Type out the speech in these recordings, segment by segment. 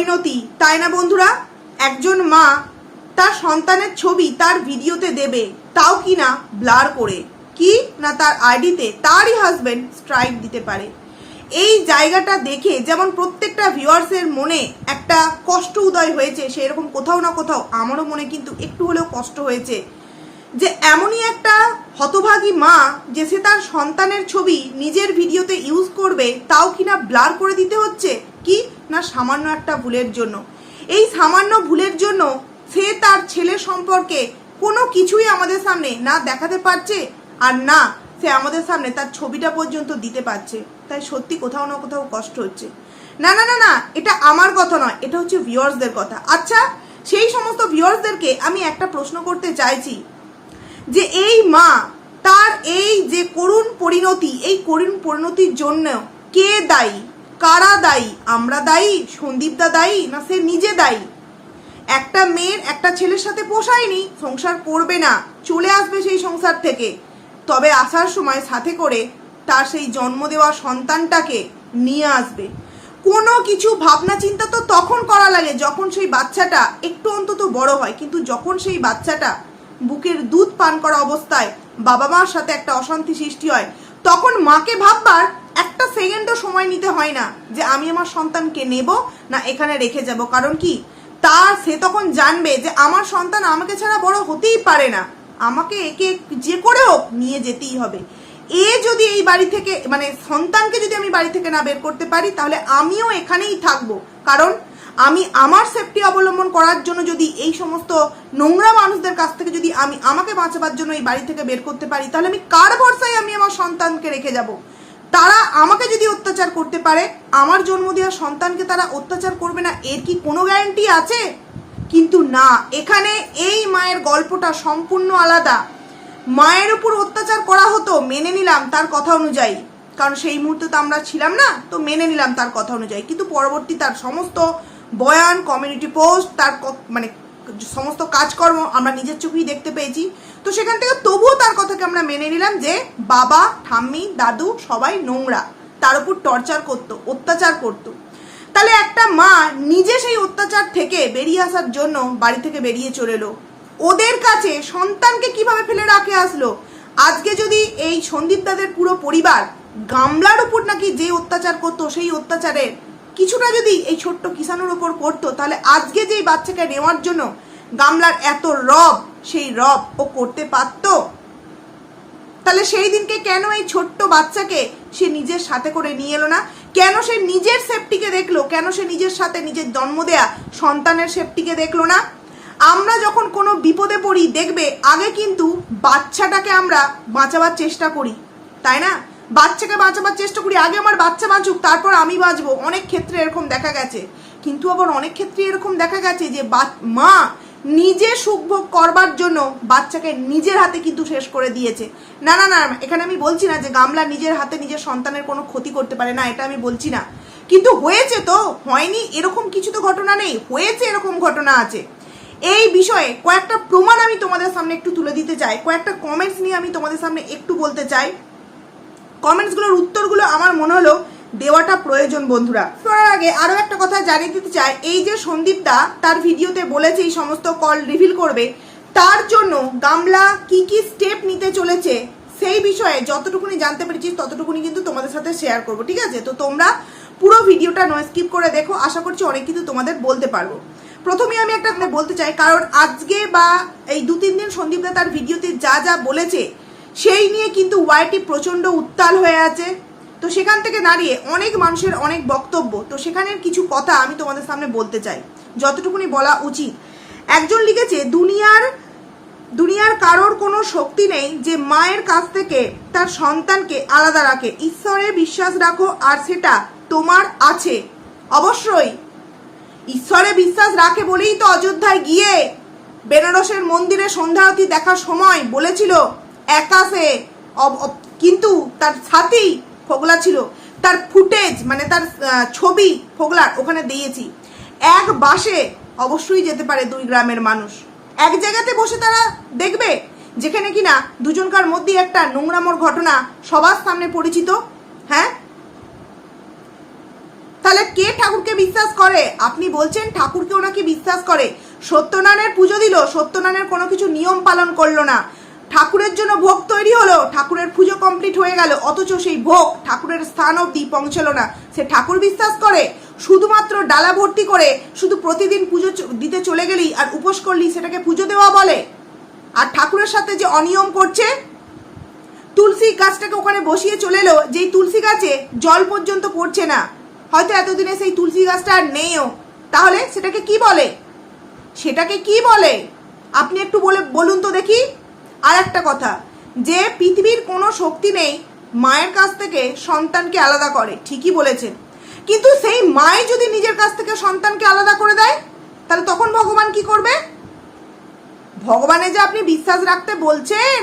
পরিণতি। তাই না বন্ধুরা? একজন মা তার সন্তানের ছবি তার ভিডিওতে দেবে, তাও কি না? ব্লার করে। কি না তার আইডিতে? তারই হাজবেন্ড স্ট্রাইক দিতে পারে। এই জায়গাটা দেখে যেমন প্রত্যেকটা ভিউয়ার্সের মনে একটা কষ্ট উদয় হয়েছে, সেরকম কোথাও না কোথাও আমারও মনে কিন্তু একটু হলেও কষ্ট হয়েছে যে এমনই একটা হতভাগী মা যে সে তার সন্তানের ছবি নিজের ভিডিওতে ইউজ করবে, তাও কিনা ব্লার করে দিতে হচ্ছে? কি? না সামান্য একটা ভুলের জন্য। এই সামান্য ভুলের জন্য সে তার ছেলে সম্পর্কে কোনো কিছুই আমাদের সামনে না দেখাতে পারছে আর না সে আমাদের সামনে তার ছবিটা পর্যন্ত দিতে পারছে। তাই সত্যি কোথাও না কোথাও কষ্ট হচ্ছে। না না না না, এটা আমার কথা নয়, এটা হচ্ছে ভিউয়ার্সদের কথা। আচ্ছা সেই সমস্ত ভিউয়ার্সদেরকে আমি একটা প্রশ্ন করতে চাইছি যে এই মা তার এই যে করুণ পরিণতি, এই করুণ পরিণতির জন্য কে দায়ী? কারা দায়ী? আমরা দায়ী? সন্দীপদা দায়ী? না সে নিজে দায়ী? একটা মেয়ের একটা ছেলের সাথে পোষায়নি, সংসার করবে না, চলে আসবে সেই সংসার থেকে। তবে আসার সময় সাথে করে তার সেই জন্ম দেওয়া সন্তানটাকে নিয়ে আসবে। কোনো কিছু ভাবনা চিন্তা তো তখন করা লাগে যখন সেই বাচ্চাটা একটু অন্তত বড় হয়। কিন্তু যখন সেই বাচ্চাটা বুকের দুধ পান করা অবস্থায় বাবা মার সাথে একটা অশান্তি সৃষ্টি হয়, তখন মাকে ভাববার একটা সেকেন্ডও সময় নিতে হয় না যে আমি আমার সন্তানকে নেব না এখানে রেখে যাব। কারণ কি? তার, সে তখন জানবে যে আমার সন্তান আমাকে ছাড়া বড় হতেই পারে না। আমাকে একে যে করে হোক নিয়ে যেতেই হবে। এ যদি এই বাড়ি থেকে মানে সন্তানকে যদি আমি বাড়ি থেকে না বের করতে পারি, তাহলে আমিও এখানেই থাকব। কারণ আমি আমার সেফটি অবলম্বন করার জন্য যদি এই সমস্ত নোংরা মানুষদের কাছ থেকে যদি আমি আমাকে বাঁচাবার জন্য এই বাড়ি থেকে বের করতে পারি, তাহলে আমি কার ভরসায় আমি আমার সন্তানকে রেখে যাব? তারা আমাকে যদি অত্যাচার করতে পারে, আমার জন্ম দেওয়া সন্তানকে তারা অত্যাচার করবে না, এর কি কোনো গ্যারান্টি আছে? কিন্তু না, এখানে এই মায়ের গল্পটা সম্পূর্ণ আলাদা। মায়ের উপর অত্যাচার করা হতো, মেনে নিলাম তার কথা অনুযায়ী। কারণ সেই মুহূর্তে তো আমরা ছিলাম না, তো মেনে নিলাম তার কথা অনুযায়ী। কিন্তু পরবর্তী তার সমস্ত বয়ান কমিউনিটি পোস্ট তার মানে সমস্ত কাজকর্ম আমরা নিজের চোখেই দেখতে পেয়েছি। তো সেখান থেকে তবুও তার কথাকে আমরা মেনে নিলাম যে বাবা, ঠাম্মি, দাদু সবাই নোংরা। তার উপর টর্চার করতো, অত্যাচার করতো। তাহলে একটা মা নিজে সেই অত্যাচার থেকে বেরিয়ে আসার জন্য বাড়ি থেকে বেরিয়ে চলে এলো। ওদের কাছে সন্তানকে কীভাবে ফেলে রাখে আসলো? আজকে যদি এই সন্দীপ দাদের পুরো পরিবার গামলার উপর নাকি যে অত্যাচার করতো, সেই অত্যাচারের কিছুটা যদি এই ছোট্ট কিষানুর ওপর করতো তাহলে আজকে যে এই বাচ্চাকে নেওয়ার জন্য গামলার এত রব, সেই রব ও করতে পারতো? তাহলে সেই দিনকে কেন এই ছোট্ট বাচ্চাকে সে নিজের সাথে করে নিয়ে এলো না? কেন সে নিজের সেফটিকে দেখল? কেন সে নিজের সাথে নিজের জন্ম দেয়া সন্তানের সেফটিকে দেখল না? আমরা যখন কোনো বিপদে পড়ি, দেখবে আগে কিন্তু বাচ্চাটাকে আমরা বাঁচাবার চেষ্টা করি, তাই না? বাচ্চাকে বাঁচাবার চেষ্টা করি, আগে আমার বাচ্চা বাঁচুক, তারপর আমি বাঁচবো। অনেক ক্ষেত্রে এরকম দেখা গেছে। কিন্তু আবার অনেক ক্ষেত্রে এরকম দেখা গেছে যে মা নিজে সুখভোগ করবার জন্য বাচ্চাকে নিজের হাতে কিন্তু শেষ করে দিয়েছে। না না না, এখানে আমি বলছি না যে, গামলা নিজের হাতে নিজের সন্তানের কোনো ক্ষতি করতে পারে না, এটা আমি বলছি না। কিন্তু হয়েছে তো, হয়নি, এরকম কিছু তো ঘটনা নেই, হয়েছে এরকম ঘটনা আছে। এই বিষয়ে কয়েকটা প্রমাণ আমি তোমাদের সামনে একটু তুলে দিতে চাই, কয়েকটা কমেন্টস নিয়ে আমি তোমাদের সামনে একটু বলতে চাই। কমেন্টসগুলোর উত্তরগুলো আমার মনে হলো দেওয়াটা প্রয়োজন, বন্ধুরা। করার আগে আরও একটা কথা জানিয়ে দিতে চাই। এই যে সন্দীপ দা তার ভিডিওতে বলেছে এই সমস্ত কল রিভিল করবে। তার জন্য গামলা কি কি স্টেপ নিতে চলেছে সেই বিষয়ে যতটুকুনি জানতে পেরেছি, ততটুকুনি কিন্তু তোমাদের সাথে শেয়ার করব, ঠিক আছে? তো তোমরা পুরো ভিডিওটা নয় স্কিপ করে দেখো। আশা করছি অনেক কিছু তোমাদের বলতে পারব। প্রথমে আমি একটা বলতে চাই, কারণ আজকে বা এই দু তিন দিন সন্দীপ দা তার ভিডিওতে যা যা বলেছে সেই নিয়ে কিন্তু ওয়াইটি প্রচণ্ড উত্তাল হয়ে আছে। তো সেখান থেকে দাঁড়িয়ে অনেক মানুষের অনেক বক্তব্য। তো সেখানের কিছু কথা আমি তোমাদের সামনে বলতে চাই। যতটুকুনি বলা উচিত। একজন লিখেছে, দুনিয়ার দুনিয়ার কারোর কোনো শক্তি নেই যে মায়ের কাছ থেকে তার সন্তানকে আলাদা রাখে। ঈশ্বরে বিশ্বাস রাখো, আর সেটা তোমার আছে। অবশ্যই ঈশ্বরে বিশ্বাস রাখে বলেই তো অযোধ্যায় গিয়ে বেনারসের মন্দিরে সন্ধ্যারতি দেখার সময় বলেছিল। একা সে, অব- অব- কিন্তু তার সাথেই ফোগলা ছিল। তার ফুটেজ মানে তার ছবি ফোগলার ওখানে দিয়েছি। এক বাসে অবশ্যই যেতে পারে দুই গ্রামের মানুষ। এক জায়গাতে বসে তারা দেখবে যেখানে কিনা দুজনকার মধ্যে একটা নোংরামোর ঘটনা সবার সামনে পরিচিত। হ্যাঁ? তাহলে কে ঠাকুরকে বিশ্বাস করে? আপনি বলছেন ঠাকুরকে ওনাকে বিশ্বাস করে। সত্যনারায়ণের পুজো দিল সত্যনারায়ণের কোনো কিছু নিয়ম পালন করল না। ঠাকুরের জন্য ভোগ তৈরি হলো, ঠাকুরের পুজো কমপ্লিট হয়ে গেল, অথচ সেই ভোগ ঠাকুরের স্থান অবধি পৌঁছলো না। সে ঠাকুর বিশ্বাস করে, শুধুমাত্র ডালা ভর্তি করে, শুধু প্রতিদিন পুজো দিতে চলে গেলেই আর উপোস করলেই সেটাকে পুজো দেওয়া বলে। আর ঠাকুরের সাথে যে অনিয়ম করছে, তুলসী গাছটাকে ওখানে বসিয়ে চলে এলো, যেই তুলসী গাছে জল পর্যন্ত পড়ছে না। হয়তো এতদিনে সেই তুলসী গাছটা আর নেইও। তাহলে সেটাকে কি বলে? সেটাকে কি বলে? আপনি একটু বলে বলুন তো দেখি। আর একটা কথা, যে পৃথিবীর কোনো শক্তি নেই, মায়ের কাছ থেকে সন্তানকে আলাদা করে, ঠিকই বলেছেন। কিন্তু সেই মায় যদি নিজের কাছ থেকে সন্তানকে আলাদা করে দেয়, তাহলে তখন ভগবান কি করবে? ভগবানে যে আপনি বিশ্বাস রাখতে বলছেন,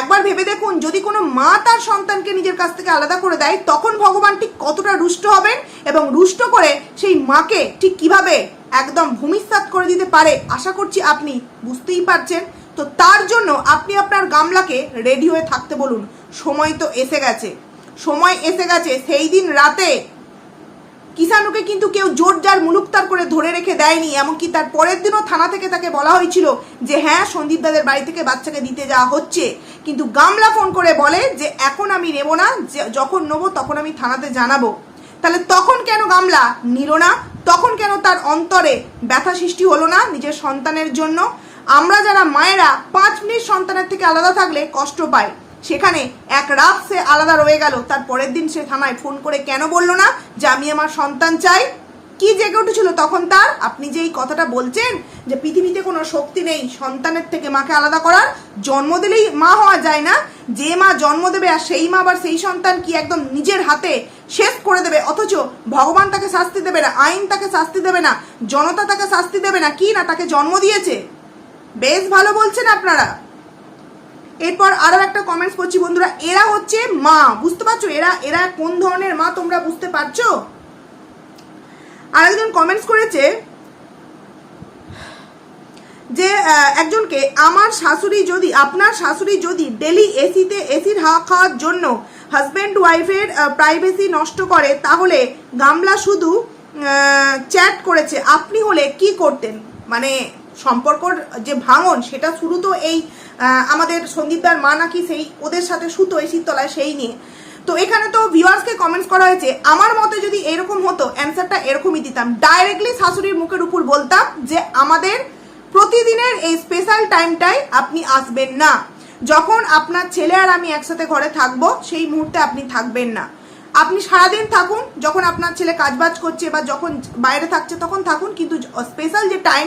একবার ভেবে দেখুন, যদি কোনো মা তার সন্তানকে নিজের কাছ থেকে আলাদা করে দেয়, তখন ভগবান ঠিক কতটা রুষ্ট হবেন এবং রুষ্ট করে সেই মাকে ঠিক কীভাবে একদম ভূমিসাৎ করে দিতে পারে, আশা করছি আপনি বুঝতেই পারছেন। তো তার জন্য আপনি আপনার গামলাকে রেডি হয়ে থাকতে বলুন। সময় তো এসে গেছে। সময় এসে গেছে, সেই দিন রাতে। কিষানুকে কিন্তু কেউ জোর জার মুলুকতার করে ধরে রেখে দেয়নি, এমনকি তার পরের দিনও থানা থেকে তাকে বলা হয়েছিল যে হ্যাঁ সন্দীপ দাদের বাড়ি থেকে বাচ্চাকে দিতে যাওয়া হচ্ছে। কিন্তু গামলা ফোন করে বলে যে, এখন আমি নেব না যখন নেব তখন আমি থানাতে জানাব। তাহলে তখন কেন গামলা নিল না? তখন কেন তার অন্তরে ব্যথা সৃষ্টি হলো না নিজের সন্তানের জন্য? আমরা যারা মায়েরা পাঁচ মিনিট সন্তানের থেকে আলাদা থাকলে কষ্ট পায় সেখানে এক রাত সে আলাদা রয়ে গেল, তার পরের দিন সে থানায় ফোন করে কেন বলল না? যে আমি আমার সন্তান চাই। কি জেগে উঠেছিল তখন তার? আপনি যে এই কথাটা বলছেন যে পৃথিবীতে কোনো শক্তি নেই সন্তানের থেকে মাকে আলাদা করার, জন্ম দিলেই মা হওয়া যায় না। যে মা জন্ম দেবে আর সেই মা আবার সেই সন্তান কি একদম নিজের হাতে শেষ করে দেবে? অথচ ভগবান তাকে শাস্তি দেবে না, আইন তাকে শাস্তি দেবে না, জনতা তাকে শাস্তি দেবে না, কি না তাকে জন্ম দিয়েছে? বেশ ভালো বলছেন আপনারা। এরপর আরও একটা কমেন্টস করছি বন্ধুরা, এরা হচ্ছে মা, বুঝতে পারছ? এরা এরা কোন ধরনের মা তোমরা বুঝতে পারছ? আরেকজন কমেন্টস করেছে যে একজনকে, আমার শাশুড়ি যদি, আপনার শাশুড়ি যদি ডেলি এসিতে এসির হাওয়া খাওয়ার জন্য হাজব্যান্ড ওয়াইফের প্রাইভেসি নষ্ট করে, তাহলে গামলা শুধু চ্যাট করেছে। আপনি হলে কি করতেন? মানে সম্পর্কর যে ভাঙন, সেটা শুরু তো এই আমাদের সন্দীপদার মা নাকি সেই, ওদের সাথে সুতো এসির তলায় সেই নিয়ে। তো এখানে তো ভিউয়ার্সকে কমেন্টস করা হয়েছে, আমার মতে যদি এরকম হতো অ্যান্সারটা এরকমই দিতাম। ডাইরেক্টলি শাশুড়ির মুখের উপর বলতাম যে, আমাদের প্রতিদিনের এই স্পেশাল টাইমটাই আপনি আসবেন না। যখন আপনার ছেলে আর আমি একসাথে ঘরে থাকব, সেই মুহূর্তে আপনি থাকবেন না। আপনি সারাদিন থাকুন, যখন আপনার ছেলে কাজবাজ করছে বা যখন বাইরে থাকছে, তখন থাকুন, কিন্তু স্পেশাল যে টাইম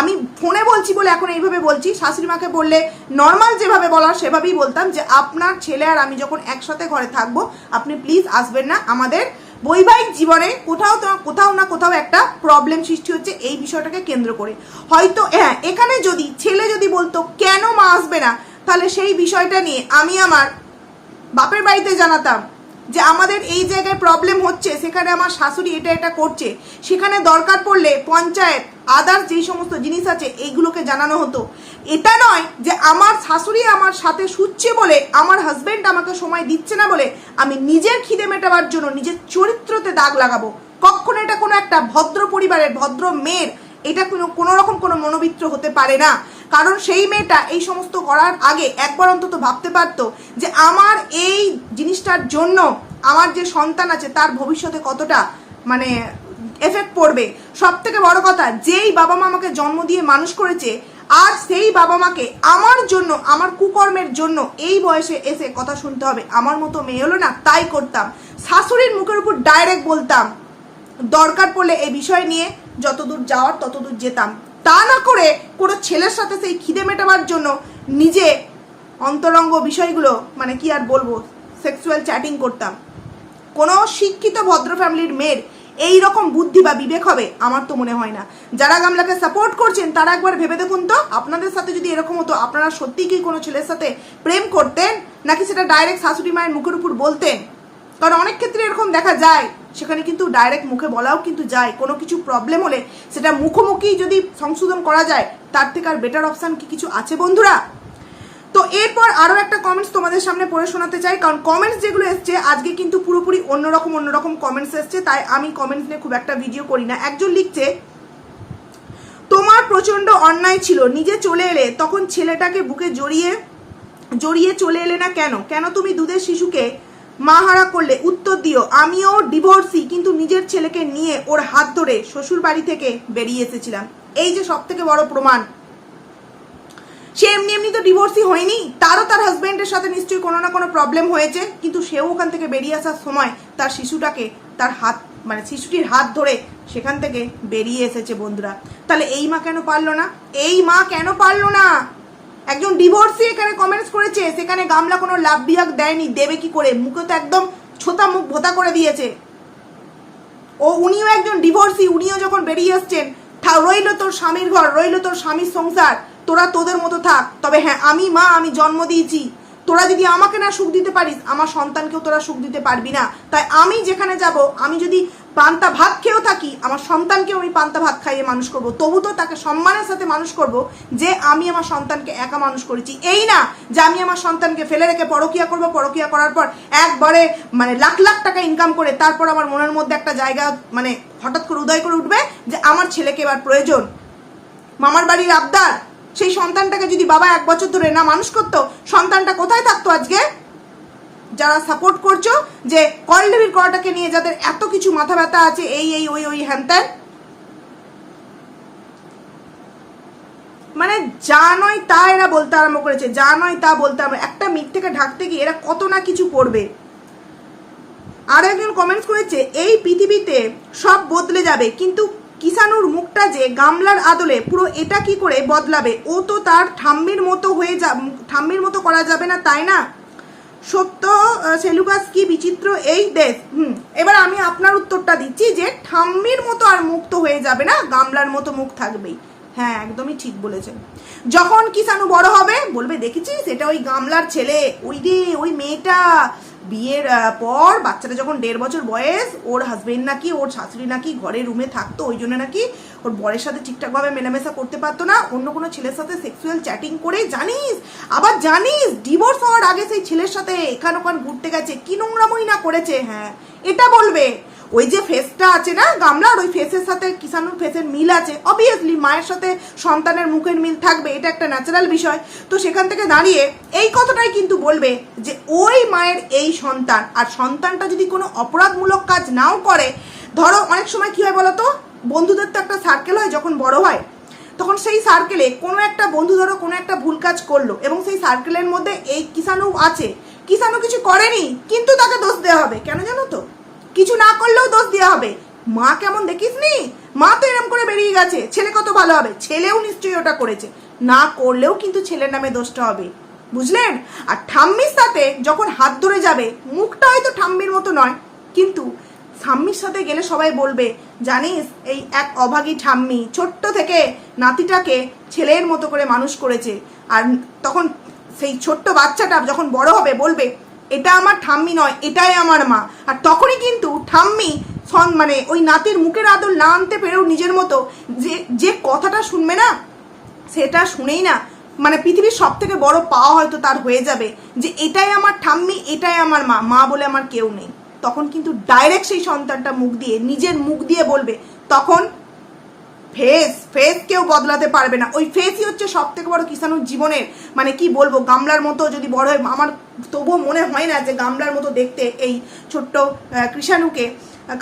আমি ফোনে বলছি বলে এখন এইভাবে বলছি। শাশুড়ি মাকে বললে নর্মাল যেভাবে বলার সেভাবেই বলতাম যে, আপনার ছেলে আর আমি যখন একসাথে ঘরে থাকব, আপনি প্লিজ আসবেন না। আমাদের বৈবাহিক জীবনে কোথাও তো, কোথাও না কোথাও একটা প্রবলেম সৃষ্টি হচ্ছে এই বিষয়টাকে কেন্দ্র করে। হয়তো হ্যাঁ এখানে যদি ছেলে যদি বলতো, কেন মা আসবে না? তাহলে সেই বিষয়টা নিয়ে আমি আমার বাপের বাড়িতে জানাতাম। যে আমাদের এই জায়গায় প্রবলেম হচ্ছে, সেখানে আমার শাশুড়ি এটা এটা করছে। সেখানে দরকার পড়লে পঞ্চায়েত আদার্স যেই সমস্ত জিনিস আছে, এইগুলোকে জানানো হতো। এটা নয় যে আমার শাশুড়ি আমার সাথে শুচ্ছে বলে আমার হাজবেন্ড আমাকে সময় দিচ্ছে না বলে আমি নিজের খিদে মেটাবার জন্য নিজের চরিত্রতে দাগ লাগাবো। কখনো এটা কোনো একটা ভদ্র পরিবারের, ভদ্র মেয়ের, এটা কোনো কোনো রকম কোনো মনোবিত্র হতে পারে না। কারণ সেই মেয়েটা এই সমস্ত করার আগে একবার অন্তত ভাবতে পারতো যে আমার এই জিনিসটার জন্য আমার যে সন্তান আছে তার ভবিষ্যতে কতটা মানে এফেক্ট পড়বে। সব থেকে বড় কথা, যেই বাবা মা আমাকে জন্ম দিয়ে মানুষ করেছে, আর সেই বাবা মাকে আমার জন্য, আমার কুকর্মের জন্য এই বয়সে এসে কথা শুনতে হবে। আমার মতো মেয়ে হলো না, তাই করতাম। শাশুড়ির মুখের উপর ডাইরেক্ট বলতাম, দরকার পড়লে এই বিষয় নিয়ে যতদূর যাওয়ার ততদূর যেতাম। তা না করে কোনো ছেলের সাথে সেই খিদে মেটাবার জন্য নিজে অন্তরঙ্গ বিষয়গুলো মানে কি আর বলব সেক্সুয়াল চ্যাটিং করতাম। কোনো শিক্ষিত ভদ্র ফ্যামিলির মেয়ের এই রকম বুদ্ধি বা বিবেক হবে আমার তো মনে হয় না। যারা গামলাকে সাপোর্ট করছেন, তারা একবার ভেবে দেখুন তো, আপনাদের সাথে যদি এরকম হতো, আপনারা সত্যিই কি কোনো ছেলের সাথে প্রেম করতেন? নাকি সেটা ডাইরেক্ট শাশুড়ি মায়ের মুখের উপর বলতেন? কারণ অনেক ক্ষেত্রে এরকম দেখা যায়। সেখানে কিন্তু ডাইরেক্ট মুখে বলাও কিন্তু যায়। কোনো কিছু প্রবলেম হলে সেটা মুখোমুখি যদি সংশোধন করা যায়, তার থেকে আর বেটার অপশান কি কিছু আছে বন্ধুরা? তো এরপর আরও একটা কমেন্টস তোমাদের সামনে পড়ে শোনাতে চাই। কারণ কমেন্টস যেগুলো এসছে, আজকে কিন্তু পুরোপুরি অন্যরকম অন্যরকম কমেন্টস এসছে। তাই আমি কমেন্টস নিয়ে খুব একটা ভিডিও করি না। একজন লিখছে, তোমার প্রচণ্ড অন্যায় ছিল, নিজে চলে এলে তখন ছেলেটাকে বুকে জড়িয়ে জড়িয়ে চলে এলে না কেন? কেন তুমি দুধের শিশুকে মাহারা করলে উত্তর দিও। আমিও ডিভোর্সি, কিন্তু নিজের ছেলেকে নিয়ে ওর হাত ধরে শ্বশুর বাড়ি থেকে বেরিয়ে এসেছিলাম। এই যে সব থেকে বড় প্রমাণ। সে এমনি এমনি তো ডিভোর্সই হয়নি, তারও তার হাজবেন্ডের সাথে নিশ্চয়ই কোনো না কোনো প্রবলেম হয়েছে, কিন্তু সেও ওখান থেকে বেরিয়ে আসার সময় তার শিশুটাকে তার হাত মানে শিশুটির হাত ধরে সেখান থেকে বেরিয়ে এসেছে বন্ধুরা। তাহলে এই মা কেন পারল না? এই মা কেন পারল না? একজন ডিভোর্সি এখানে কমেন্টস করেছে, সেখানে গামলা কোনো লাভ বিহাক দেয়নি, দেবে কি করে? মুখে তো একদম ছোতা মুখ ভোতা করে দিয়েছে। ও, উনিও একজন ডিভোর্সি উনিও যখন বেরিয়ে এসছেন রইল তোর স্বামীর ঘর, রইল তোর স্বামীর সংসার, তোরা তোদের মতো থাক। তবে হ্যাঁ আমি মা, আমি জন্ম দিয়েছি। তোরা যদি আমাকে না সুখ দিতে পারিস, আমার সন্তানকেও তোরা সুখ দিতে পারবি না। তাই আমি যেখানে যাব, আমি যদি পান্তা ভাত খেয়েও থাকি, আমার সন্তানকেও আমি পান্তা ভাত খাইয়ে মানুষ করব। তবু তো তাকে সম্মানের সাথে মানুষ করব যে আমি আমার সন্তানকে একা মানুষ করেছি। এই না যে আমি আমার সন্তানকে ফেলে রেখে পরকিয়া করব, পরকিয়া করার পর একবারে মানে লাখ লাখ টাকা ইনকাম করে তারপর আমার মনের মধ্যে একটা জায়গা মানে হঠাৎ করে উদয় করে উঠবে যে আমার ছেলেকে এবার প্রয়োজন। মামার বাড়ির আবদার। সেই সন্তানটাকে যদি বাবা এক বছর ধরে না মানুষ করতো, সন্তানটা কোথায় থাকতো আজকে? যারা সাপোর্ট করছ, যে কল কলডেবির করাটাকে নিয়ে যাদের এত কিছু মাথা ব্যথা আছে, এই এই, ওই ওই, হ্যান মানে যা নয় তা এরা বলতে আরম্ভ করেছে, যা নয় তা বলতে আরম্ভ একটা মিথ থেকে ঢাকতে গিয়ে এরা কত না কিছু করবে। আর একজন কমেন্টস করেছে, এই পৃথিবীতে সব বদলে যাবে, কিন্তু কিষানুর মুখটা যে গামলার আদলে পুরো এটা কি করে বদলাবে? ও তো তার ঠাম্মির মতো হয়ে যা ঠাম্মির মতো করা যাবে না তাই না? সত্য আহ, সেলুকাস কি বিচিত্র? এই দেশ হুম এবার আমি আপনার উত্তরটা দিচ্ছি যে ঠাম্মির মতো আর মুক্ত হয়ে যাবে না গামলার মতো মুখ থাকবেই। হ্যাঁ একদমই ঠিক বলেছেন যখন কিষানু বড় হবে বলবে দেখেছিস? এটা ওই গামলার ছেলে। ওই রে ওই মেয়েটা বিয়ের পর বাচ্চাটা যখন দেড় বছর বয়স, ওর হাজবেন্ড নাকি, ওর শাশুড়ি নাকি ঘরে রুমে থাকতো, ওই জন্য নাকি ওর বরের সাথে ঠিকঠাকভাবে মেলামেশা করতে পারতো না, অন্য কোনো ছেলের সাথে সেক্সুয়াল চ্যাটিং করে, জানিস? আবার জানিস ডিভোর্স হওয়ার আগে সেই ছেলের সাথে এখান ওখান ঘুরতে গেছে, কি নোংরামই না করেছে হ্যাঁ। এটা বলবে। ওই যে ফেসটা আছে না, গামলার, ওই ফেসের সাথে কিষানুর ফেসের মিল আছে। অবভিয়াসলি মায়ের সাথে সন্তানের মুখের মিল থাকবে, এটা একটা ন্যাচারাল বিষয়। তো সেখান থেকে দাঁড়িয়ে এই কথাটাই কিন্তু বলবে যে, ওই মায়ের এই সন্তান, আর সন্তানটা যদি কোনো অপরাধমূলক কাজ নাও করে, ধরো অনেক সময় কি হয় বলো তো বন্ধুদের তো একটা সার্কেল হয়, যখন বড় হয়, তখন সেই সার্কেলে কোনো একটা বন্ধু ধরো, কোনো একটা ভুল কাজ করল এবং সেই সার্কেলের মধ্যে এই কিষানু আছে। কিষানু কিছু করেনি, কিন্তু তাকে দোষ দেওয়া হবে। কেন জানো তো? কিছু না করলেও দোষ দেওয়া হবে। মা কেমন দেখিস নি মা তো এরম করে বেরিয়ে গেছে, ছেলে কত ভালো হবে? ছেলেও নিশ্চয়ই ওটা করেছে। না করলেও কিন্তু ছেলের নামে দোষটা হবে। বুঝলেন? আর ঠাম্মির সাথে যখন হাত ধরে যাবে, মুখটা হয়তো ঠাম্মির মতো নয়, কিন্তু ঠাম্মির সাথে গেলে সবাই বলবে, জানিস, এই এক অভাগী ঠাম্মি ছোট্ট থেকে নাতিটাকে ছেলের মতো করে মানুষ করেছে। আর তখন সেই ছোট্ট বাচ্চাটা যখন বড় হবে বলবে, এটা আমার ঠাম্মি নয়, এটাই আমার মা। আর তখনই কিন্তু ঠাম্মি সন মানে ওই নাতির মুখের আদল না আনতে পেরেও নিজের মতো যে যে কথাটা শুনবে না, সেটা শুনেই না মানে পৃথিবীর সব থেকে বড় পাওয়া হয়তো তার হয়ে যাবে যে, এটাই আমার ঠাম্মি, এটাই আমার মা মা বলে আমার কেউ নেই। তখন কিন্তু ডাইরেক্ট সেই সন্তানটা মুখ দিয়ে, নিজের মুখ দিয়ে বলবে। তখন ফেস ফেস কেউ বদলাতে পারবে না। ওই ফেসই হচ্ছে সব থেকে বড় কিষানুর জীবনের মানে কি বলব, গামলার মতো যদি বড় হয়, আমার তবুও মনে হয় না যে গামলার মতো দেখতে এই ছোট্ট কৃষাণুকে।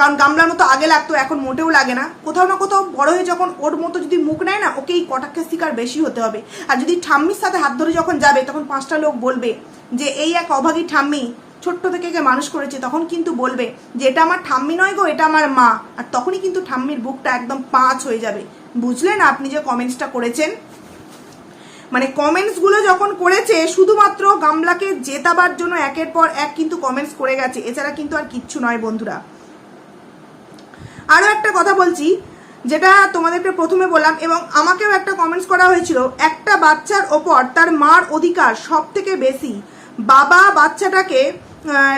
কারণ গামলার মতো আগে লাগতো, এখন মোটেও লাগে না। কোথাও না কোথাও বড় হয়ে যখন ওর মতো যদি মুখ নেয় না ওকে এই কটাক্ষের শিকার বেশি হতে হবে। আর যদি ঠাম্মির সাথে হাত ধরে যখন যাবে, তখন পাঁচটা লোক বলবে যে, এই এক অভাগী ঠাম্মি ছোট্ট থেকে মানুষ করেছে, তখন কিন্তু বলবে, যে এটা আমার ঠাম্মি নয় গো, এটা আমার মা। আর তখনই কিন্তু ঠাম্মির বুকটা একদম পাঁচ হয়ে যাবে। বুঝলেন আপনি যে কমেন্টসটা করেছেন? মানে কমেন্টসগুলো যখন করেছে, শুধুমাত্র গামলাকে জেতাবার জন্য একের পর এক কিন্তু কমেন্টস করে গেছে। এছাড়া কিন্তু আর কিচ্ছু নয় বন্ধুরা। আরও একটা কথা বলছি, যেটা তোমাদেরকে প্রথমে বললাম, এবং আমাকেও একটা কমেন্টস করা হয়েছিল। একটা বাচ্চার ওপর তার মার অধিকার সব থেকে বেশি। বাবা বাচ্চাটাকে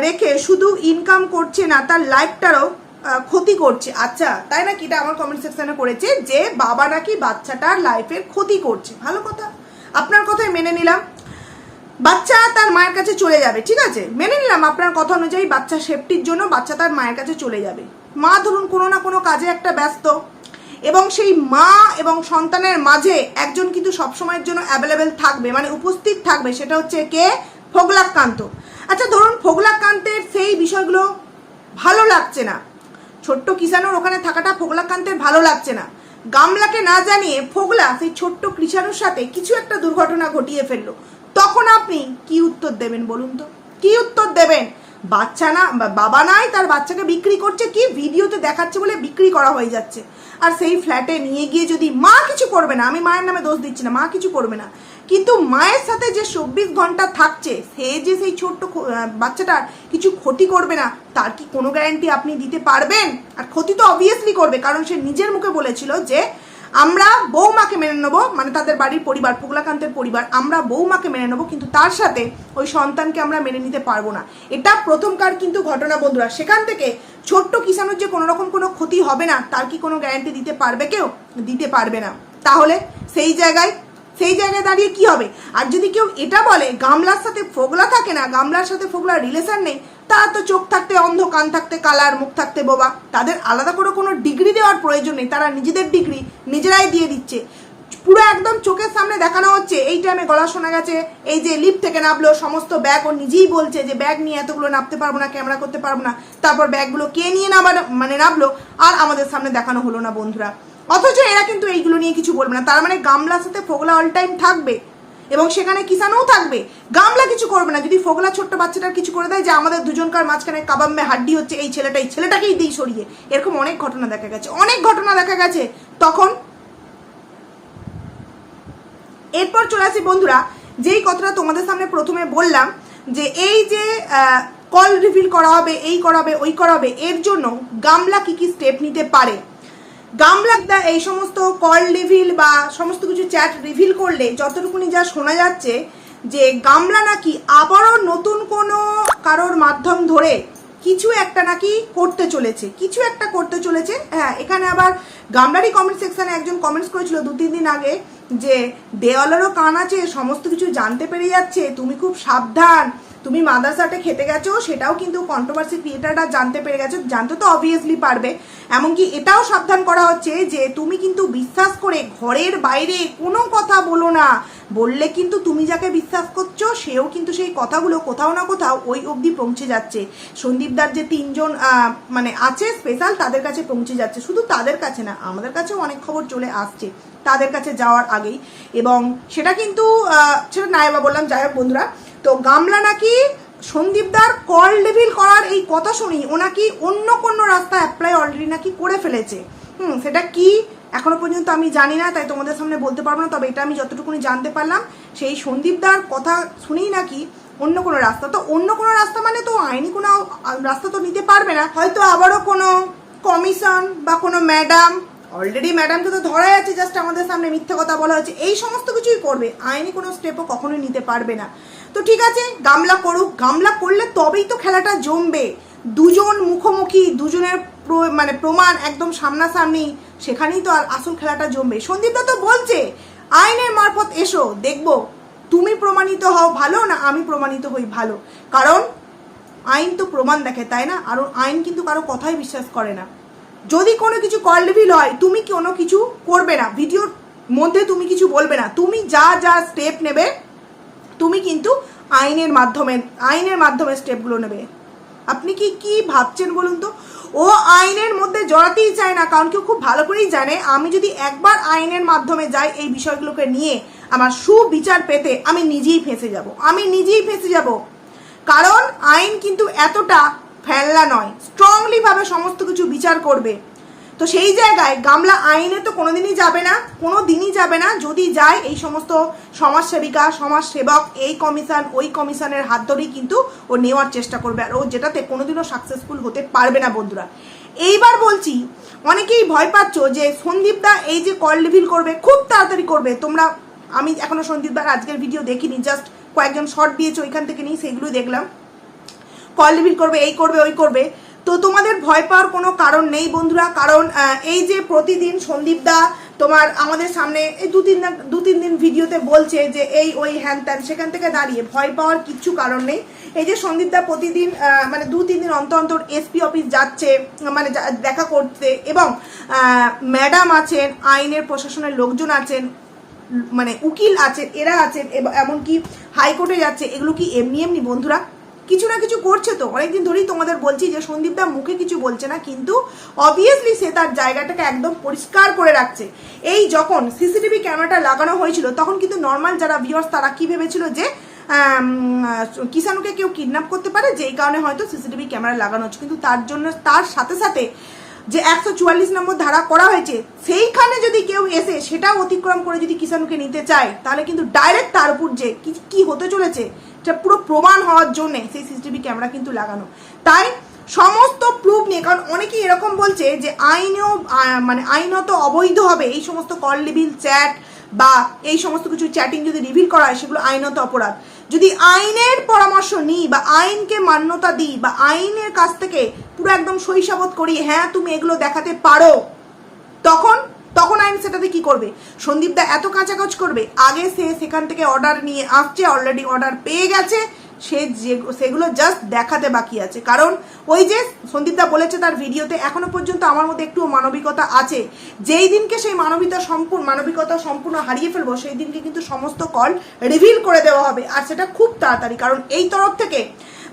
রেখে শুধু ইনকাম করছে না, তার লাইফটারও ক্ষতি করছে। আচ্ছা তাই নাকি? এটা আমার কমেন্ট সেকশনে করেছে যে, বাবা নাকি বাচ্চাটার লাইফের ক্ষতি করছে। ভালো কথা। আপনার কথাই মেনে নিলাম। বাচ্চা তার মায়ের কাছে চলে যাবে, ঠিক আছে? মেনে নিলাম আপনার কথা অনুযায়ী বাচ্চা সেফটির জন্য বাচ্চা তার মায়ের কাছে চলে যাবে। মা ধরুন কোনো না কোনো কাজে একটা ব্যস্ত এবং সেই মা এবং সন্তানের মাঝে একজন কিন্তু সবসময়ের জন্য অ্যাভেলেবেল থাকবে মানে উপস্থিত থাকবে। সেটা হচ্ছে কে? ফোগলাকান্ত আচ্ছা ধরুন ফোগলাকান্তের সেই বিষয়গুলো ভালো লাগছে না। ছোট্ট কিষানোর ওখানে থাকাটা ফোগলাকান্তের ভালো লাগছে না। গামলাকে না জানিয়ে ফোগলা সেই ছোট্ট কৃষাণুর সাথে কিছু একটা দুর্ঘটনা ঘটিয়ে ফেলল। তখন আপনি কি উত্তর দেবেন বলুন তো? কি উত্তর দেবেন? বাচ্চা না বাবা নাই, তার বাচ্চাকে বিক্রি করছে, কি ভিডিওতে দেখাচ্ছে বলে বিক্রি করা হয়ে যাচ্ছে। আর সেই ফ্ল্যাটে নিয়ে গিয়ে যদি মা কিছু করবে না, আমি মায়ের নামে দোষ দিচ্ছি না, মা কিছু করবে না। কিন্তু মায়ের সাথে যে চব্বিশ ঘণ্টা থাকছে, সে যে সেই ছোট্ট বাচ্চাটার কিছু ক্ষতি করবে না, তার কি কোনো গ্যারান্টি আপনি দিতে পারবেন? আর ক্ষতি তো অবভিয়াসলি করবে, কারণ সে নিজের মুখে বলেছিল যে আমরা বৌমাকে মেনে নেব মানে তাদের বাড়ির পরিবার, পোগলাকান্তের পরিবার, আমরা বৌমাকে মেনে নেব, কিন্তু তার সাথে ওই সন্তানকে আমরা মেনে নিতে পারব না। এটা প্রথমকার কিন্তু ঘটনা, বন্ধুরা। সেখান থেকে ছোট্ট কিষাণের যে কোনো রকম কোনো ক্ষতি হবে না, তার কি কোনো গ্যারান্টি দিতে পারবে কেউ? দিতে পারবে না। তাহলে সেই জায়গায় সেই জায়গায় দাঁড়িয়ে কি হবে? আর যদি কেউ এটা বলে, গামলার সাথে ফোগলা থাকে না, গামলার সাথে ফোগলার রিলেশন নেই তার তো চোখ থাকতে, অন্ধ কান থাকতে, কালার মুখ থাকতে, বোবা। তাদের আলাদা করে কোনো ডিগ্রি দেওয়ার প্রয়োজন নেই। তারা নিজেদের ডিগ্রি নিজেরাই দিয়ে দিচ্ছে। পুরো একদম চোখের সামনে দেখানো হচ্ছে, এই টাইমে গলা শোনা গেছে, এই যে লিফট থেকে নামলো, সমস্ত ব্যাগ ও নিজেই বলছে যে ব্যাগ নিয়ে এতগুলো নামতে পারব না ক্যামেরা করতে পারব না। তারপর ব্যাগগুলো কে নিয়ে নামার মানে নামলো, আর আমাদের সামনে দেখানো হলো না, বন্ধুরা। অথচ এরা কিন্তু এইগুলো নিয়ে কিছু বলবে না। তার মানে গামলার সাথে ফোগলা অল টাইম থাকবে। এবং সেখানে কিষানও থাকবে। গামলা কিছু করবে না। যদি ফোগলা ছোট্ট বাচ্চাটার কিছু করে দেয়, যে আমাদের দুজনকার মাঝখানে কাবাম্মে হাড্ডি হচ্ছে, এই ছেলেটা এই ছেলেটাকেই দিই সরিয়ে। এরকম অনেক ঘটনা দেখা গেছে। অনেক ঘটনা দেখা গেছে। তখন এরপর চলে আসি বন্ধুরা, যেই কথাটা তোমাদের সামনে প্রথমে বললাম, যে এই যে কল রিভিল করা হবে এই করাবে, ওই করাবে, এর জন্য গামলা কি কি স্টেপ নিতে পারে? গামলা দা এই সমস্ত কল রিভিল বা সমস্ত কিছু চ্যাট রিভিল করলে যতটুকুনি যা শোনা যাচ্ছে যে গামলা নাকি আবারও নতুন কোনো কারোর মাধ্যম ধরে কিছু একটা নাকি করতে চলেছে, কিছু একটা করতে চলেছে। হ্যাঁ এখানে আবার গামলারই কমেন্ট সেকশানে একজন কমেন্টস করেছিল দু, তিন দিন আগে যে দেওয়ালেরও কান আছে, সমস্ত কিছু জানতে পেরে যাচ্ছে, তুমি খুব সাবধান। তুমি মাদ্রাসাটে খেতে গেছো, সেটাও কিন্তু কন্ট্রোভার্সি ক্রিয়েটাররা জানতে পেরে গেছো, জানতে তো অবভিয়াসলি পারবে। এমনকি এটাও সাবধান করা হচ্ছে যে তুমি কিন্তু বিশ্বাস করে ঘরের বাইরে কোনো কথা বলো না। বললে কিন্তু তুমি যাকে বিশ্বাস করছ, সেও কিন্তু সেই কথাগুলো কোথাও না কোথাও ওই অবধি পৌঁছে যাচ্ছে। সন্দীপদার যে তিনজন মানে আছে স্পেশাল তাদের কাছে পৌঁছে যাচ্ছে। শুধু তাদের কাছে না, আমাদের কাছেও অনেক খবর চলে আসছে তাদের কাছে যাওয়ার আগেই। এবং সেটা কিন্তু সেটা নাইবা বললাম, যাই হোক বন্ধুরা। তো গামলা নাকি সন্দীপদার কল ডেভিল করার এই কথা শুনি ও নাকি অন্য কোনো রাস্তা অ্যাপ্লাই অলরেডি নাকি করে ফেলেছে। হুম, সেটা কি? এখনও পর্যন্ত আমি জানি না, তাই তোমাদের সামনে বলতে পারব না, তবে এটা আমি যতটুকুনি জানতে পারলাম, সেই সন্দীপদার কথা শুনেই নাকি অন্য কোনো রাস্তা। তো অন্য কোনো রাস্তা মানে তো আইনি কোনো রাস্তা তো নিতে পারবে না। হয়তো আবারও কোনো কমিশন বা কোনো ম্যাডাম অলরেডি ম্যাডামকে তো ধরাই আছে জাস্ট আমাদের সামনে মিথ্যা কথা বলা হচ্ছে এই সমস্ত কিছুই করবে। আইনি কোনো স্টেপও কখনোই নিতে পারবে না। তো ঠিক আছে, গামলা করুক। গামলা করলে তবেই তো খেলাটা জমবে। দুজন মুখোমুখি, দুজনের মানে প্রমাণ একদম সামনাসামনি, সেখানেই তো আর আসল খেলাটা জমবে। সন্দীপদা তো বলছে, আইনের মারফত এসো, দেখব। তুমি প্রমাণিত হও ভালো না আমি প্রমাণিত হই ভালো। কারণ আইন তো প্রমাণ দেখে, তাই না? আর আইন কিন্তু কারও কথাই বিশ্বাস করে না। যদি কোনো কিছু কল রিভিল হয়, তুমি কোনো কিছু করবে না। ভিডিওর মধ্যে তুমি কিছু বলবে না। তুমি যা যা স্টেপ নেবে তুমি কিন্তু আইনের মাধ্যমে আইনের মাধ্যমে স্টেপগুলো নেবে। আপনি কি কি ভাবছেন বলুন তো? ও আইনের মধ্যে জড়াতেই চায় না, কারণ কেউ খুব ভালো করেই জানে, আমি যদি একবার আইনের মাধ্যমে যাই এই বিষয়গুলোকে নিয়ে আমার সুবিচার পেতে আমি নিজেই ফেঁসে যাব। আমি নিজেই ফেঁসে যাব। কারণ আইন কিন্তু এতটা ফেললা নয় স্ট্রংলি ভাবে সমস্ত কিছু বিচার করবে। তো সেই জায়গায় গামলা আইনে তো কোনোদিনই যাবে না কোনো দিনই যাবে না। যদি যায়, এই সমস্ত সমাজসেবিকা, সমাজসেবক, এই কমিশন, ওই কমিশনের হাত ধরেই কিন্তু ও নেওয়ার চেষ্টা করবে। আর ও যেটাতে কোনোদিনও সাকসেসফুল হতে পারবে না, বন্ধুরা। এইবার বলছি, অনেকেই ভয় পাচ্ছ যে সন্দীপদা এই যে কল রিভিল করবে, খুব তাড়াতাড়ি করবে। তোমরা, আমি এখনও সন্দীপদার আজকের ভিডিও দেখিনি জাস্ট কয়েকজন শর্ট দিয়েছে, ওইখান থেকে নিয়ে সেগুলো দেখলাম। কল রিভিল করবে, এই করবে, ওই করবে। তো তোমাদের ভয় পাওয়ার কোনো কারণ নেই বন্ধুরা, কারণ এই যে প্রতিদিন সন্দীপদা তোমার আমাদের সামনে এই দু তিন দু তিন দিন ভিডিওতে বলছে যে এই ওই হ্যান ত্যান, সেখান থেকে দাঁড়িয়ে ভয় পাওয়ার কিচ্ছু কারণ নেই। এই যে সন্দীপদা প্রতিদিন মানে দু তিন দিন অন্তর অন্তর এসপি অফিস যাচ্ছে মানে দেখা করতে এবং ম্যাডাম আছেন, আইনের প্রশাসনের লোকজন আছেন মানে উকিল আছেন, এরা আছেন এমনকি হাইকোর্টে যাচ্ছে, এগুলো কি এমনি এমনি বন্ধুরা? কিছু না কিছু করছে তো। অনেকদিন ধরেই তোমাদের বলছি যে সন্দীপদা মুখে কিছু বলছে না কিন্তু অবভিয়াসলি সে তার জায়গাটাকে একদম পরিষ্কার করে রাখছে। এই যখন সিসিটিভি ক্যামেরাটা লাগানো হয়েছিল তখন কিন্তু নর্মাল যারা ভিউয়ার্স তারা কি ভেবেছিল যে আম, কিষাণুকে কেউ কিডন্যাপ করতে পারে? যেই কারণে হয়তো সিসিটিভি ক্যামেরা লাগানো হচ্ছে। কিন্তু তার জন্য তার সাথে সাথে যে একশো চুয়াল্লিশ নম্বর ধারা করা হয়েছে সেইখানে যদি কেউ এসে সেটাও অতিক্রম করে যদি কিষাণুকে নিতে চায় তাহলে কিন্তু ডাইরেক্ট তার উপর যে কি হতে চলেছে এটা পুরো প্রমাণ হওয়ার জন্যে সেই সিসিটিভি ক্যামেরা কিন্তু লাগানো। তাই সমস্ত প্রুফ নিয়ে, কারণ অনেকেই এরকম বলছে যে আইনেও মানে আইনত অবৈধ হবে এই সমস্ত কল লিভিল চ্যাট বা এই সমস্ত কিছু চ্যাটিং যদি রিভিল করা হয়, সেগুলো আইনত অপরাধ। যদি আইনের পরামর্শ নিই বা আইনকে মান্যতা দিই বা আইনের কাছ থেকে পুরো একদম শৈশাবত করি হ্যাঁ তুমি এগুলো দেখাতে পারো, তখন তখন আইন সেটাতে কি করবে? সন্দীপ দা এত কাঁচাকাচ করবে, আগে সে সেখান থেকে অর্ডার নিয়ে আসছে অলরেডি অর্ডার পেয়ে গেছে, সে যে সেগুলো জাস্ট দেখাতে বাকি আছে। কারণ ওই যে সন্দীপ দা বলেছে তার ভিডিওতে, এখনও পর্যন্ত আমার মধ্যে একটু মানবিকতা আছে। যেই দিনকে সেই মানবিকতা সম্পূর্ণ মানবিকতা সম্পূর্ণ হারিয়ে ফেলব, সেই দিনকে কিন্তু সমস্ত কল রিভিল করে দেওয়া হবে। আর সেটা খুব তাড়াতাড়ি, কারণ এই তরফ থেকে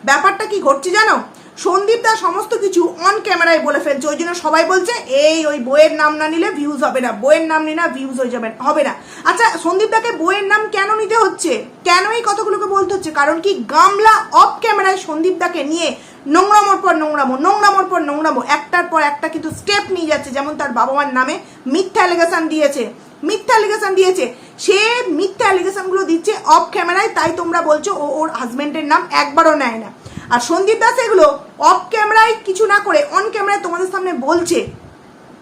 ব্যাপারটা কি ঘটছে জানো? সন্দীপ দা সমস্ত কিছু অন ক্যামেরায় বলে ফেলছে, ওই জন্য সবাই বলছে, এই ওই বইয়ের নাম না নিলে ভিউজ হবে না, বইয়ের নাম নিলে ভিউজ হয়ে যাবে হবে না। আচ্ছা সন্দীপ দাকে বইয়ের নাম কেন নিতে হচ্ছে? কেন এই কথাগুলোকে বলতে হচ্ছে? কারণ কি গামলা অফ ক্যামেরায় সন্দীপ দাকে নিয়ে নোংরামোর পর নোংরামো, নোংরামোর পর নোংরামো, একটার পর একটা কিন্তু স্টেপ নিয়ে যাচ্ছে, যেমন তার বাবা মার নামে মিথ্যা অ্যালিগেশন দিয়েছে, মিথ্যা অ্যালিগেশন দিয়েছে। সে মিথ্যা অ্যালিগেশনগুলো দিচ্ছে অফ ক্যামেরায় তাই তোমরা বলছো, ও ওর হাজবেন্ডের নাম একবারও নেয় না। আর সন্দীপ দাস এগুলো অফ ক্যামেরায় কিছু না করে অন ক্যামেরায় তোমাদের সামনে বলছে।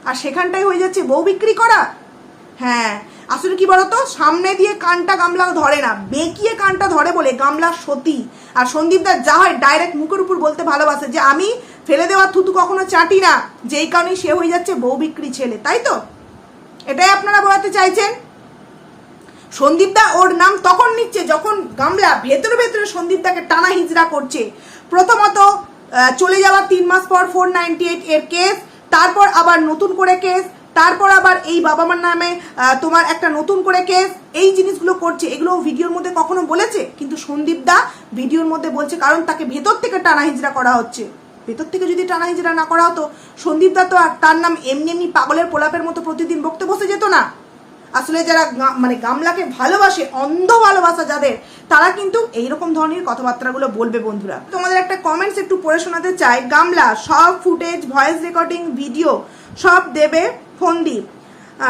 আর সেখানটাই হয়ে যাচ্ছে বউ বিক্রি করা? হ্যাঁ। আসলে কি বলতো? সামনে দিয়ে কানটা গামলা ধরে না, বেঁকিয়ে কানটা ধরে বলে গামলা সতী। আর সন্দীপ দাস যা হয় ডাইরেক্ট মুখের উপর বলতে ভালোবাসে যে আমি ফেলে দেওয়ার থুতু কখনো চাটি না, যেই কারণে সে হয়ে যাচ্ছে বউ বিক্রি ছেলে, তাই তো? এটাই আপনারা বোঝাতে চাইছেন? সন্দীপদা ওর নাম তখন নিচ্ছে যখন গামলা ভেতরে ভেতরে সন্দীপদাকে টানা হিজড়া করছে। প্রথমত চলে যাওয়ার তিন মাস পর ফোর নাইনটি এইট এর কেস তারপর আবার নতুন করে কেস তারপর আবার এই বাবা মার নামে তোমার একটা নতুন করে কেস এই জিনিসগুলো করছে। এগুলো ভিডিওর মধ্যে কখনো বলেছে? কিন্তু সন্দীপদা ভিডিওর মধ্যে বলছে, কারণ তাকে ভেতর থেকে টানা করা হচ্ছে। ভেতর থেকে যদি টানা না করা হতো সন্দীপদা তো আর তার নাম এমনি এমনি পাগলের পোলাপের মতো প্রতিদিন বকতে বসে যেত না। আসলে যারা মানে গামলাকে ভালোবাসে অন্ধ ভালোবাসা যাদের তারা কিন্তু এইরকম ধরনের কথাবার্তাগুলো বলবে বন্ধুরা। তোমাদের একটা কমেন্টস একটু পড়ে শোনাতে চাই। গামলা সব ফুটেজ ভয়েস রেকর্ডিং ভিডিও সব দেবে ফোনদীপ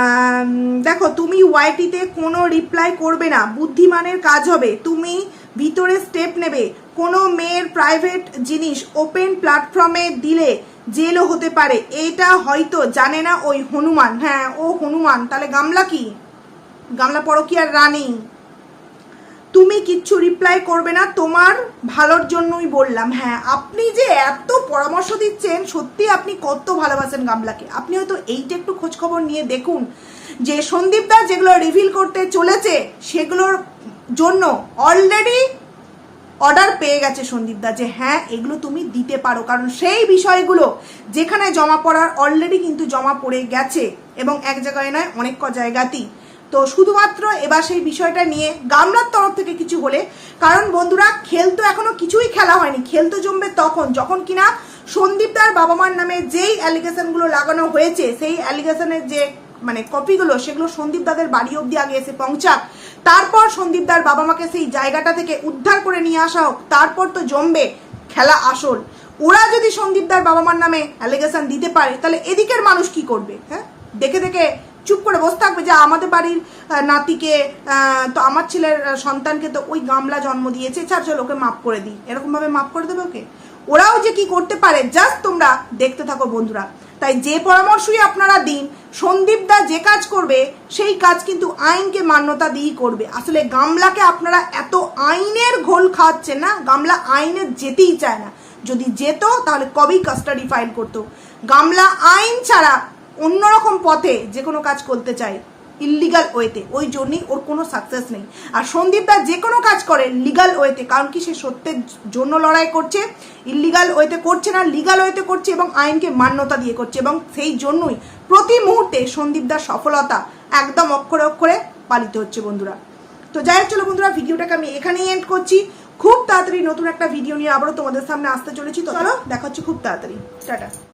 আম, দেখো তুমি ওয়াইটিতে কোনো রিপ্লাই করবে না। বুদ্ধিমানের কাজ হবে। তুমি ভিতরে স্টেপ নেবে। কোনো মেয়ের প্রাইভেট জিনিস ওপেন প্ল্যাটফর্মে দিলে জেলও হতে পারে। এটা হয়তো জানে না ওই হনুমান। হ্যাঁ ও হনুমান। তাহলে গামলা কি? গামলা পরকিয়ার রানী। তুমি কিচ্ছু রিপ্লাই করবে না, তোমার ভালোর জন্যই বললাম। হ্যাঁ আপনি যে এত পরামর্শ দিচ্ছেন, সত্যি আপনি কত ভালোবাসেন গামলাকে। আপনি হয়তো এইটা একটু খোঁজখবর নিয়ে দেখুন। যে সন্দীপ দা যেগুলো রিভিল করতে চলেছে, সেগুলোর জন্য অলরেডি অর্ডার পেয়ে গেছে সন্দীপ দা যে হ্যাঁ এগুলো তুমি দিতে পারো। কারণ সেই বিষয়গুলো যেখানে জমা পড়ার অলরেডি কিন্তু জমা পড়ে গেছে এবং এক জায়গায় নয়, অনেক ক জায়গাতেই। তো শুধুমাত্র এবার সেই বিষয়টা নিয়ে গামলার তরফ থেকে কিছু হলে, কারণ বন্ধুরা, খেল তো এখনও কিছুই খেলা হয়নি। খেল তো জমবে তখন, যখন কিনা সন্দীপ দার বাবা মার নামে যেই অ্যালিগেশনগুলো লাগানো হয়েছে, সেই অ্যালিগেশনের যে মানে কপিগুলো সেগুলো সন্দীপ দাদের বাড়ি অবধি আগে এসে পৌঁছাক। তারপর সন্দীপ দার বাবা মাকে সেই জায়গাটা থেকে উদ্ধার করে নিয়ে আসা হোক, তারপর তো জমবে খেলা আসল। ওরা যদি সন্দীপ দার বাবা মার নামে অ্যালিগেশন দিতে পারে, তাহলে এদিকের মানুষ কি করবে হ্যাঁ? দেখে দেখে চুপ করে বসে থাকবে যে আমাদের বাড়ির নাতিকে তো আমার ছেলের সন্তানকে তো ওই গামলা জন্ম দিয়েছে, ছাড়, চল, ওকে মাফ করে দিই। এরকমভাবে মাফ করে দেবে ওকে? ওরাও যে কি করতে পারে জাস্ট তোমরা দেখতে থাকো বন্ধুরা। তাই যে পরামর্শই আপনারা দিন, সন্দীপ দা যে কাজ করবে, সেই কাজ কিন্তু আইনকে মান্যতা দিয়েই করবে। আসলে গামলাকে আপনারা এত আইনের ঘোল খাওয়াচ্ছেন না, গামলা আইনে যেতেই চায় না। যদি যেত, তাহলে কবেই কাস্টাডি ফাইল করতো। গামলা আইন ছাড়া অন্যরকম পথে যে কোনো কাজ করতে চায়। ইল্লিগাল ওয়েতে ওই জন্যই ওর কোনো সাকসেস নেই। আর সন্দীপ দা যে কোনো কাজ করে লিগাল ওয়েতে কারণ কি সে সত্যের জন্য লড়াই করছে ইল্লিগাল ওয়েতে করছে না লিগাল ওয়েতে করছে এবং আইনকে মান্যতা দিয়ে করছে এবং সেই জন্যই প্রতি মুহূর্তে সন্দীপ দার সফলতা একদম অক্ষরে অক্ষরে পালিত হচ্ছে বন্ধুরা। তো যাই হোক, চলো বন্ধুরা, ভিডিওটাকে আমি এখানেই এন্ড করছি। খুব তাড়াতাড়ি নতুন একটা ভিডিও নিয়ে আবারও তোমাদের সামনে আসতে চলেছি। তো চলো, দেখা হচ্ছে খুব তাড়াতাড়ি। টাটা।